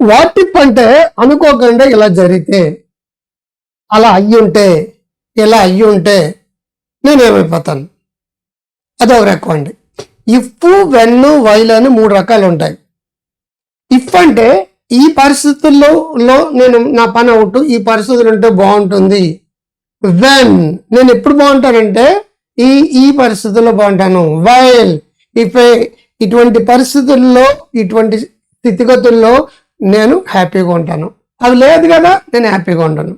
వాటిప్ అంటే అనుకోకుండా ఇలా జరిగితే అలా అయ్యి ఉంటే ఇలా అయ్యి ఉంటే నేను ఏమైపోతాను అదొక రకం అండి. ఇఫ్ వెన్ను వైల్ అని మూడు రకాలు ఉంటాయి. ఇఫ్ అంటే ఈ పరిస్థితుల్లో నేను నా పని అవుట్ ఈ పరిస్థితులు ఉంటే బాగుంటుంది. వెన్ నేను ఎప్పుడు బాగుంటానంటే ఈ ఈ పరిస్థితుల్లో బాగుంటాను. వైల్ ఇఫ్ ఇటువంటి పరిస్థితుల్లో ఇటువంటి స్థితిగతుల్లో నేను హ్యాపీగా ఉంటాను. అది లేదు కదా నేను హ్యాపీగా ఉంటాను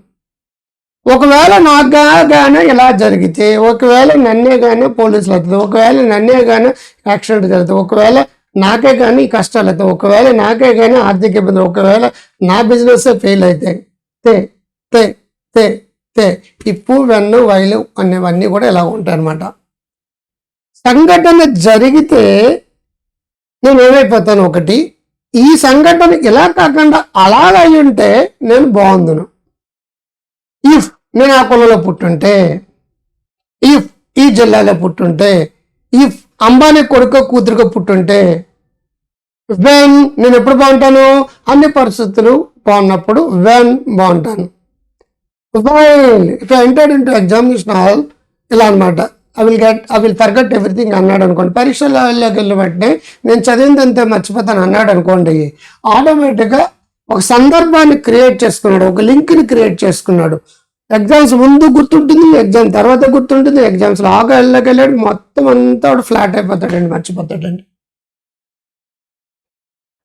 ఒకవేళ నాకు కానీ ఇలా జరిగితే ఒకవేళ నన్నే కానీ పోలీసులు అవుతుంది ఒకవేళ నన్నే కానీ యాక్సిడెంట్ జరుగుతుంది ఒకవేళ నాకే కానీ కష్టాలు అవుతాయి ఒకవేళ నాకే కానీ ఆర్థిక ఇబ్బంది ఒకవేళ నా బిజినెస్ ఫెయిల్ అవుతాయి తే తే తే తే ఇప్పు వెన్ను వైలు అనేవన్నీ కూడా ఇలా ఉంటాయి అన్నమాట సంఘటన జరిగితే నేను ఏమైపోతాను ఒకటి ఈ సంఘటన ఇలా కాకుండా అలాగ ఉంటే నేను బాగుందును ఇఫ్ నేను ఆ కులలో పుట్టుంటే ఇఫ్ ఈ జిల్లాలో పుట్టుంటే ఇఫ్ అంబానీ కొడుకు కూతురుకు పుట్టుంటే వెన్ నేను ఎప్పుడు బాగుంటాను? అన్ని పరిస్థితులు బాగున్నప్పుడు when బాగుంటాను. While if entered into examination hall ఇలా అనమాట I will get I will forget everything అన్నాడు అనుకోండి. పరీక్షలలోకి వెళ్ళిన వెంటనే నేను చదివిందంతే మర్చిపోతాను అన్నాడు అనుకోండి. ఆటోమేటిక్గా ఒక సందర్భాన్ని క్రియేట్ చేసుకున్నాడు ఒక లింక్ని క్రియేట్ చేసుకున్నాడు. ఎగ్జామ్స్ ముందు గుర్తుంటుంది ఎగ్జామ్ తర్వాత గుర్తుంటుంది ఎగ్జామ్స్ లాగా వెళ్ళకెళ్ళాడు మొత్తం అంతా ఫ్లాట్ అయిపోతాడండి మర్చిపోతాడండి.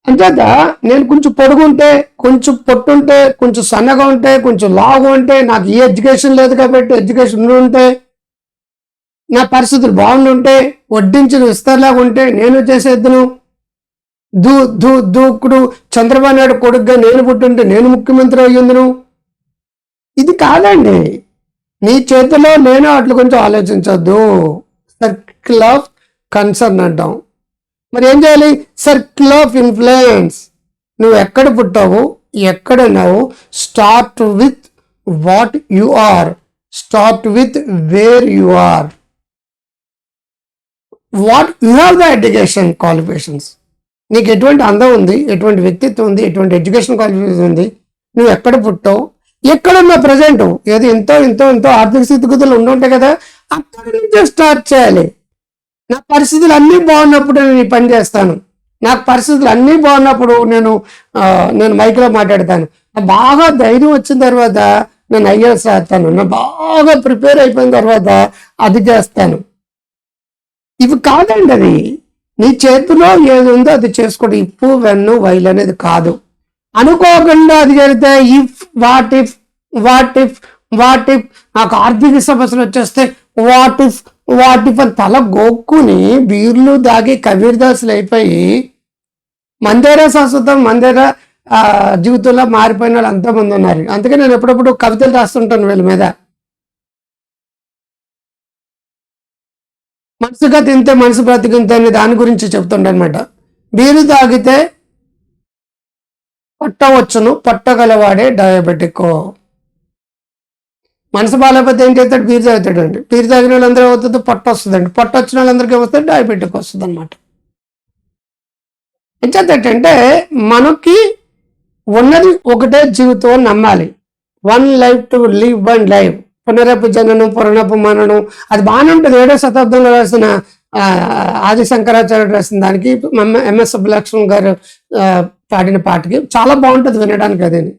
అంచేత నేను కొంచెం పొడుగుంటే కొంచెం పొట్టుంటే కొంచెం సన్నగా ఉంటే కొంచెం లావు ఉంటే నాకు ఈ ఎడ్యుకేషన్ లేదు కాబట్టి ఎడ్యుకేషన్ ఉంటే నా పరిస్థితులు బాగుండుంటే వడ్డించిన విస్తరలాగా ఉంటే నేను చేసేద్దును. దూ దూ దూకుడు చంద్రబాబు నాయుడు కొడుకుగా నేను పుట్టుంటే నేను ముఖ్యమంత్రి అయ్యిందును. ఇది కాదండి. నీ చేతిలో నేను అట్లా కొంచెం ఆలోచించొద్దు. సర్కిల్ ఆఫ్ కన్సర్న్ అంటాం. మరి ఏం చేయాలి? సర్కిల్ ఆఫ్ ఇన్ఫ్లుయెన్స్ నువ్వు ఎక్కడ పుట్టావు? ఎక్కడ ఉన్నావు? Start with what you are start with where you are what you have the education qualifications నీకు ఎటువంటి అందం ఉంది? ఎటువంటి వ్యక్తిత్వం ఉంది? ఎటువంటి ఎడ్యుకేషన్ క్వాలిఫికేషన్ ఉంది? నువ్వు ఎక్కడ పుట్టావు? ఎక్కడున్నా ప్రజెంట్ ఏదో ఎంతో ఎంతో ఎంతో ఆర్థిక స్థితిగతులు ఉండుంటాయి కదా అక్కడ నుంచే స్టార్ట్ చేయాలి. నా పరిస్థితులు అన్నీ బాగున్నప్పుడు నేను పని చేస్తాను. నాకు పరిస్థితులు అన్నీ బాగున్నప్పుడు నేను నేను మైక్లో మాట్లాడతాను. బాగా ధైర్యం వచ్చిన తర్వాత నేను ఐఎస్ రాస్తాను నేను బాగా ప్రిపేర్ అయిపోయిన తర్వాత అది చేస్తాను. ఇవి కాదండి అది. నీ చేతిలో ఏది ఉందో అది చేసుకోండి. ఇప్పు వెన్ను వైల్ అనేది కాదు. అనుకోకుండా అది జరిగితే if what if what if what if నాకు ఆర్థిక సమస్యలు వచ్చేస్తే వాట్ ఇఫ్ వాట్ ఇఫ్ అని తల గోక్కుని బీర్లు దాగి కబీర్దాసులు అయిపోయి మందేరా శాశ్వతం మందేరా జీవితంలో మారిపోయిన వాళ్ళు ఎంతోమంది ఉన్నారు. అందుకే నేను ఎప్పుడప్పుడు కవితలు రాస్తుంటాను వీళ్ళ మీద. మనసుగా తింటే మనసు బ్రతికింతే అనే దాని గురించి చెప్తుండే అనమాట బీరు తాగితే పట్టవచ్చును పట్టగలవాడే డయాబెటిక్. మనసు బాగాలేకపోతే ఏం చేస్తాడు? బీరు తాగుతాడండి. బీరు తాగిన వాళ్ళందరూ అవుతుంది పొట్ట వస్తుందండి. పొట్ట వచ్చిన వాళ్ళందరికీ వస్తుంది డయాబెటిక్ వస్తుంది అనమాట ఏంటంటే మనకి ఉన్నది ఒకటే జీవితం నమ్మాలి. One life to live one life పునరపు జననం పునరపు మననం. అది బాగానే ఉంటుంది ఏడో శతాబ్దంలో రాసిన ఆది శంకరాచార్యుడు రాసిన దానికి ఎంఎస్ సుబ్బలక్ష్మణ్ గారు పాడిన పాటకి చాలా బాగుంటుంది వినడానికి అదేని.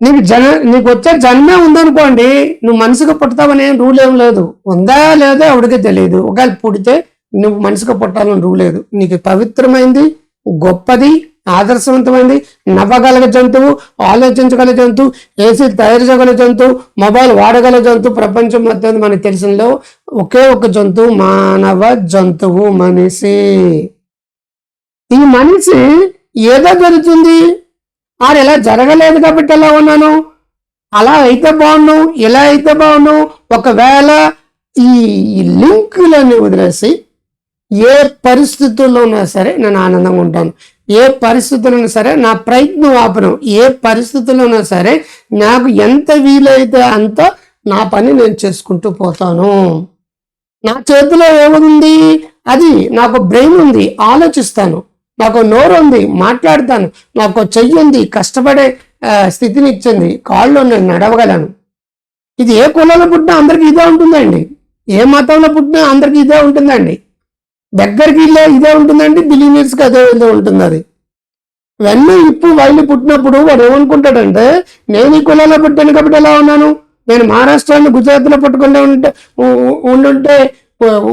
నీకు జన నీకు వచ్చే జన్మే ఉందనుకోండి నువ్వు మనసుకు పుడతావనే రూల్ ఏం లేదు. ఉందా లేదో ఎవడికి తెలియదు ఒకవేళ పుడితే నువ్వు మనసుకు పుట్టాలని రూల్ లేదు. నీకు పవిత్రమైంది గొప్పది ఆదర్శవంతమైంది నవ్వగల జంతువు ఆలోచించగల జంతువు ఏసీ తయారు చేయగల జంతువు మొబైల్ వాడగల జంతువు ప్రపంచం మొత్తం మనకు తెలిసినలో ఒకే ఒక జంతువు మానవ జంతువు మనిషి. ఈ మనిషి ఏదో జరుగుతుంది. ఆరు ఎలా జరగలేదు కాబట్టి ఎలా ఉన్నాను? అలా అయితే బాగున్నావు ఇలా అయితే బాగున్నావు ఒకవేళ ఈ లింకులని వదిలేసి ఏ పరిస్థితుల్లో సరే నేను ఆనందంగా ఉంటాను. ఏ పరిస్థితుల్లో సరే నా ప్రయత్నం ఆపను. ఏ పరిస్థితుల్లో సరే నాకు ఎంత వీలైతే అంత నా పని నేను చేసుకుంటూ పోతాను. నా చేతిలో ఏముంది? అది నాకు బ్రెయిన్ ఉంది. ఆలోచిస్తాను. నాకు నోరు ఉంది. మాట్లాడతాను. నాకు చెయ్యి ఉంది. కష్టపడే స్థితిని ఇచ్చింది. కాళ్ళు నేను నడవగలను. ఇది ఏ కులంలో పుట్టినా అందరికీ ఇదే ఉంటుందండి. ఏ మతంలో పుట్టినా అందరికీ ఇదే ఉంటుందండి. దగ్గరికి ఇలా ఇదే ఉంటుందండి బిలీనియర్స్కి అదే ఇదే ఉంటుంది అది వెన్న ఇప్పు వైలు పుట్టినప్పుడు వాడు ఏమనుకుంటాడంటే నేను ఈ కులంలో పుట్టాను కాబట్టి ఎలా ఉన్నాను? నేను మహారాష్ట్రలో గుజరాత్లో పుట్టుకుంటే ఉంటే ఉండుంటే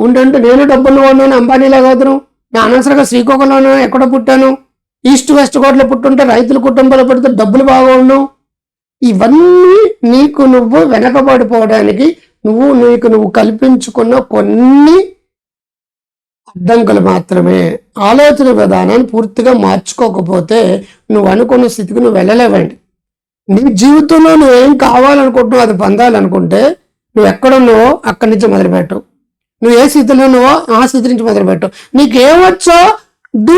ఉండుంటే నేను డబ్బులు ఉన్నాను అంబానీలాగా అవుతాను నేను అనవసరంగా శ్రీకాకుళంలో ఎక్కడ పుట్టాను? ఈస్ట్ వెస్ట్ కోట్లో పుట్టుంటే రైతుల కుటుంబంలో పడితే డబ్బులు బాగా ఉండవు. ఇవన్నీ నీకు నువ్వు వెనకబడిపోవడానికి నువ్వు నీకు నువ్వు కల్పించుకున్న కొన్ని అడ్డంకులు మాత్రమే. ఆలోచన విధానాన్ని పూర్తిగా మార్చుకోకపోతే నువ్వు అనుకున్న స్థితికి నువ్వు వెళ్ళలేవండి. నీ జీవితంలో నువ్వు ఏం కావాలనుకుంటున్నావు అది పొందాలనుకుంటే నువ్వు ఎక్కడున్నావో అక్కడి నుంచి మొదలుపెట్టు. నువ్వు ఏ స్థితిలో ఉన్నావో ఆ స్థితి నుంచి మొదలుపెట్టు. నీకేమొచ్చో డూ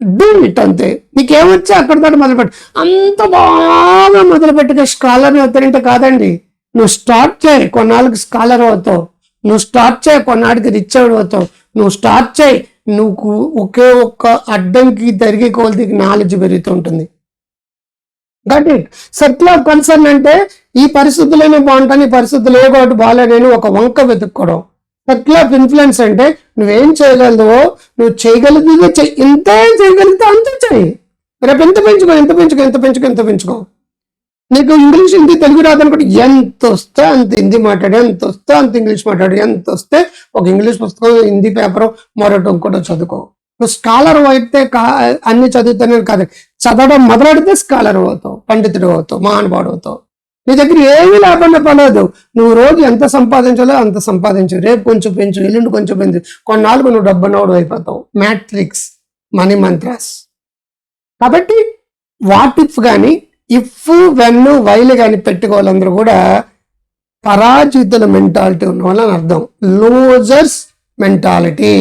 డూ ఇట్ అంతే. నీకేమొచ్చో అక్కడ దాటి మొదలుపెట్టు. అంత బాగా మొదలుపెట్టుగా స్కాలర్ అవుతారంటే కాదండి. నువ్వు స్టార్ట్ చేయి కొన్నాళ్ళకి స్కాలర్ అవుతావు. నువ్వు స్టార్ట్ చేయి కొన్నాడికి రిచ్ అవుతావు. నువ్వు స్టార్ట్ చేయి నువ్వు ఒకే ఒక్క అడ్డంకి తరిగే కొలదికి knowledge పెరుగుతుంటుంది got it circle of concern అంటే ఈ పరిస్థితుల్లోనే బాగుంటాను ఈ పరిస్థితులు ఏ ఒకటి బాగాలేనని ఒక వంక వెతుక్కోవడం. సర్కిల్ ఆఫ్ ఇన్ఫ్లుయెన్స్ అంటే నువ్వేం చేయగలదో నువ్వు చేయగలిగితే చెయ్యి ఇంతే చేయగలిగితే అంత చేయి రేపు ఎంత పెంచుకో ఎంత పెంచుకో ఎంత పెంచుకో ఎంత పెంచుకో. నీకు ఇంగ్లీష్ హిందీ తెలుగు రాదనుకుంటే ఎంత వస్తే అంత హిందీ మాట్లాడి ఎంత వస్తే అంత ఇంగ్లీష్ మాట్లాడు ఎంత వస్తే ఒక ఇంగ్లీష్ పుస్తకం హిందీ పేపర్ మరొకటి ఇంకోటి చదువుకో. నువ్వు స్కాలర్ అయితే కా అన్ని చదువుతానే కాదు చదవడం మొదలెడితే స్కాలర్ అవుతావు పండితుడు అవుతావు మహానుభావుడు అవుతావు. నీ దగ్గర ఏమీ లేకుండా పర్లేదు నువ్వు రోజు ఎంత సంపాదించాలో అంత సంపాదించు. రేపు కొంచెం పెంచు ఎల్లుండి కొంచెం పెంచు. కొన్నాళ్ళకు నువ్వు డబ్బునోడు అయిపోతావు. Matrix money mantras. కాబట్టి వాట్ ఇఫ్ కానీ ఇఫ్ వెన్ను వైలు కానీ పెట్టుకోవాలందరూ కూడా పరాజితుల మెంటాలిటీ ఉన్న వాళ్ళని అర్థం లూజర్స్ మెంటాలిటీ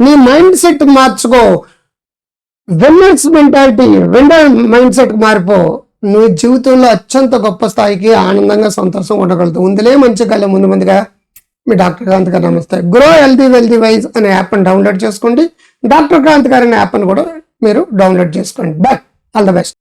నీ మైండ్ సెట్ మార్చుకో winners mentality winner mind set మారిపో నీ జీవితంలో అత్యంత గొప్ప స్థాయికి ఆనందంగా సంతోషంగా ఉండగలుగుతావు ఉందిలే మంచి కళ్ళ ముందు ముందుగా మీ డాక్టర్ కాంత్ గారు నమస్తే గ్రో హెల్తీ వెల్తీ వైజ్ అనే యాప్ని డౌన్లోడ్ చేసుకోండి డాక్టర్ క్రాంత్ గారు అనే యాప్ని కూడా మీరు డౌన్లోడ్ చేసుకోండి బాయ్ ఆల్ ద బెస్ట్